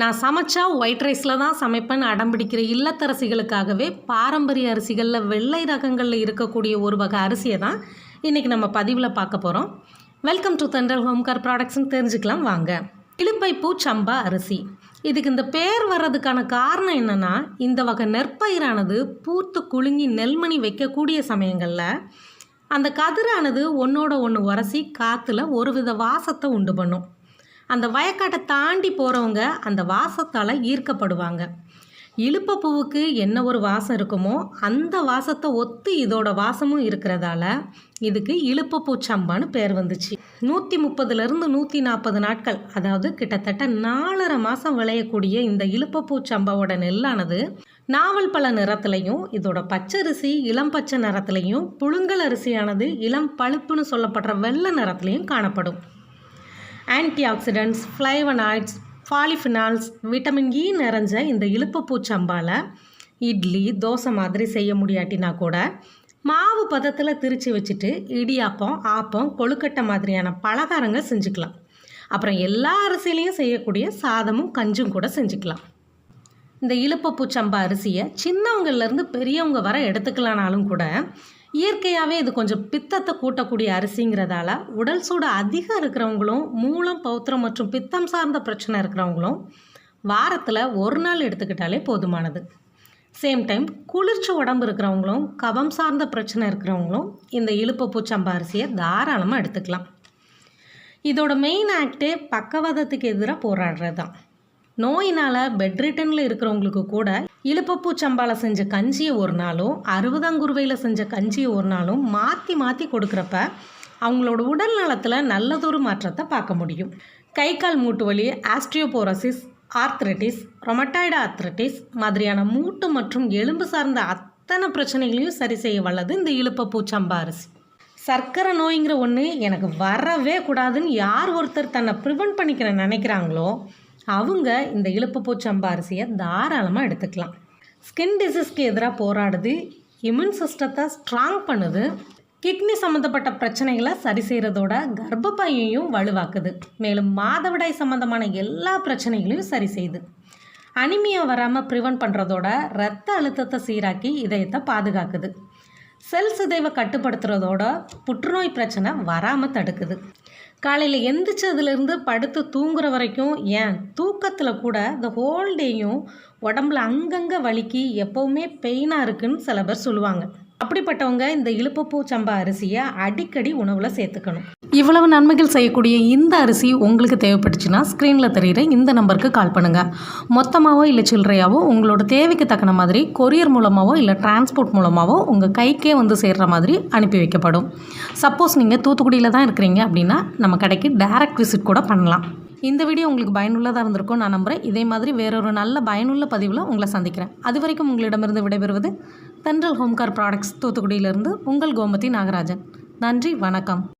நான் சமைச்சா ஒயிட் ரைஸில் தான் சமைப்பேன்னு அடம்பிடிக்கிற இல்லத்தரசிகளுக்காகவே பாரம்பரிய அரிசிகளில் வெள்ளை ரகங்களில் இருக்கக்கூடிய ஒரு வகை அரிசியை தான் இன்றைக்கி நம்ம பதிவில் பார்க்க போகிறோம் வெல்கம் டு தண்டல் ஹோம்கார் ப்ராடக்ட்ஸ்னு தெரிஞ்சுக்கலாம் வாங்க. இழுப்பைப்பூ சம்பா அரிசி. இதுக்கு இந்த பேர் வர்றதுக்கான காரணம் என்னென்னா இந்த வகை நெற்பயிரானது பூத்து குலுங்கி நெல்மணி வைக்கக்கூடிய சமயங்களில் அந்த கதிரானது ஒன்றோட ஒன்று உரசி காற்றுல ஒரு வித வாசத்தை உண்டு பண்ணும். அந்த வயக்காட்டை தாண்டி போகிறவங்க அந்த வாசத்தால் ஈர்க்கப்படுவாங்க. இழுப்ப பூவுக்கு என்ன ஒரு வாசம் இருக்குமோ அந்த வாசத்தை ஒத்து இதோட வாசமும் இருக்கிறதால இதுக்கு இழுப்பப்பூ சம்பான்னு பேர் வந்துச்சு. நூற்றி முப்பதுலேருந்து நூற்றி நாற்பது நாட்கள் அதாவது கிட்டத்தட்ட நாலரை மாதம் விளையக்கூடிய இந்த இழுப்பப்பூ சம்பாவோட நெல்லானது நாவல் பழ நிறத்துலையும் இதோட பச்சரிசி இளம் பச்சை நிறத்துலையும் புழுங்கல் அரிசியானது இளம் பழுப்புன்னு சொல்லப்படுற வெள்ளை நிறத்துலையும் காணப்படும். Antioxidants flavonoids polyphenols vitamin E நிறைஞ்ச இந்த இழுப்பப்பூ சம்பால இட்லி தோசை மாதிரி செய்ய முடியாட்டினா கூட மாவு பதத்தில் திரித்து வச்சுட்டு இடியாப்பம் ஆப்பம் கொழுக்கட்டை மாதிரியான பலகாரங்கள் செஞ்சுக்கலாம். அப்புறம் எல்லா அரிசிலையும் செய்யக்கூடிய சாதமும் கஞ்சும் கூட செஞ்சுக்கலாம். இந்த இழுப்பப்பூ சம்பா அரிசியை சின்னவங்கள்லேருந்து பெரியவங்க வர எடுத்துக்கலானாலும் கூட இயற்கையாகவே இது கொஞ்சம் பித்தத்தை கூட்டக்கூடிய அரிசிங்கிறதால உடல் சூடு அதிகம் இருக்கிறவங்களும் மூலம் பௌத்திரம் மற்றும் பித்தம் சார்ந்த பிரச்சனை இருக்கிறவங்களும் வாரத்தில் ஒரு நாள் எடுத்துக்கிட்டாலே போதுமானது. சேம் டைம் குளிர்ச்சி உடம்பு இருக்கிறவங்களும் கபம் சார்ந்த பிரச்சனை இருக்கிறவங்களும் இந்த இழுப்பு பூச்சம்பா அரிசியை தாராளமாக எடுத்துக்கலாம். இதோட மெயின் ஆக்டே பக்கவாதத்துக்கு எதிராக போராடுறது தான் நோயினால் பெட் ரிட்டனில் இருக்கிறவங்களுக்கு கூட இழுப்பப்பூ சம்பாவில் செஞ்ச கஞ்சியை ஒரு நாளும் அறுபதாங்குருவையில் செஞ்ச கஞ்சியை ஒரு நாளும் மாற்றி மாற்றி கொடுக்குறப்ப அவங்களோட உடல் நலத்தில் நல்லதொரு மாற்றத்தை பார்க்க முடியும். கை கால் மூட்டு வலி ஆஸ்ட்ரியோபோரோசிஸ் ஆர்த்ரட்டிஸ் ரொமட்டாய்டு ஆர்த்ரட்டிஸ் மாதிரியான மூட்டு மற்றும் எலும்பு சார்ந்த அத்தனை பிரச்சனைகளையும் சரி செய்ய வல்லது இந்த இழுப்பப்பூ சம்பா அரிசி. சர்க்கரை நோய்ங்கிற ஒன்று எனக்கு வரவே கூடாதுன்னு யார் ஒருத்தர் தன்னை ப்ரிவெண்ட் பண்ணிக்கிற நினைக்கிறாங்களோ அவங்க இந்த இழுப்பு சம்பா அரிசியை தாராளமாக எடுத்துக்கலாம். ஸ்கின் டிசீஸ்க்கு எதிராக போராடுது இம்யூன் சிஸ்டத்தை ஸ்ட்ராங் பண்ணுது கிட்னி சம்மந்தப்பட்ட பிரச்சனைகளை சரி செய்கிறதோட கர்ப்பப்பையையும் வலுவாக்குது. மேலும் மாதவிடாய் சம்மந்தமான எல்லா பிரச்சனைகளையும் சரி செய்யுது அனிமியா வராமல் ப்ரிவென்ட் பண்ணுறதோட ரத்த அழுத்தத்தை சீராக்கி இதயத்தை பாதுகாக்குது. செல் சிதைவை கட்டுப்படுத்துறதோட புற்றுநோய் பிரச்சனை வராமல் தடுக்குது. காலையில் எந்திரிச்சதுலேருந்து படுத்து தூங்குற வரைக்கும் ஏன்? தூக்கத்தில் கூட இந்த ஹோல் டேயும் உடம்புல அங்கங்கே வலிக்கு எப்போவுமே பெயினாக இருக்குன்னு சில பேர் சொல்லுவாங்க. அப்படிப்பட்டவங்க இந்த இழுப்பப்பூ சம்பா அரிசியை அடிக்கடி உணவில் சேர்த்துக்கணும். இவ்வளவு நன்மைகள் செய்யக்கூடிய இந்த அரிசி உங்களுக்கு தேவைப்பட்டுச்சுன்னா ஸ்க்ரீனில் தெரிகிற இந்த நம்பருக்கு கால் பண்ணுங்கள் மொத்தமாகவோ இல்லை சில்லறையாவோ உங்களோட தேவைக்கு தக்கன மாதிரி கொரியர் மூலமாகவோ இல்லை டிரான்ஸ்போர்ட் மூலமாகவோ உங்கள் கைக்கே வந்து சேர்கிற மாதிரி அனுப்பி வைக்கப்படும். சப்போஸ் நீங்கள் தூத்துக்குடியில் தான் இருக்கிறீங்க அப்படின்னா நம்ம கடைக்கு டைரக்ட் விசிட் கூட பண்ணலாம். இந்த வீடியோ உங்களுக்கு பயனுள்ளதாக இருந்திருக்கும் நான் நம்புகிறேன் இதே மாதிரி வேறொரு நல்ல பயனுள்ள பதிவில் உங்களை சந்திக்கிறேன். அது வரைக்கும் உங்களிடமிருந்து விடைபெறுவது தென்றல் ஹோம்கார் ப்ராடக்ட்ஸ் தூத்துக்குடியிலிருந்து உங்கள் கோமதி நாகராஜன். நன்றி வணக்கம்.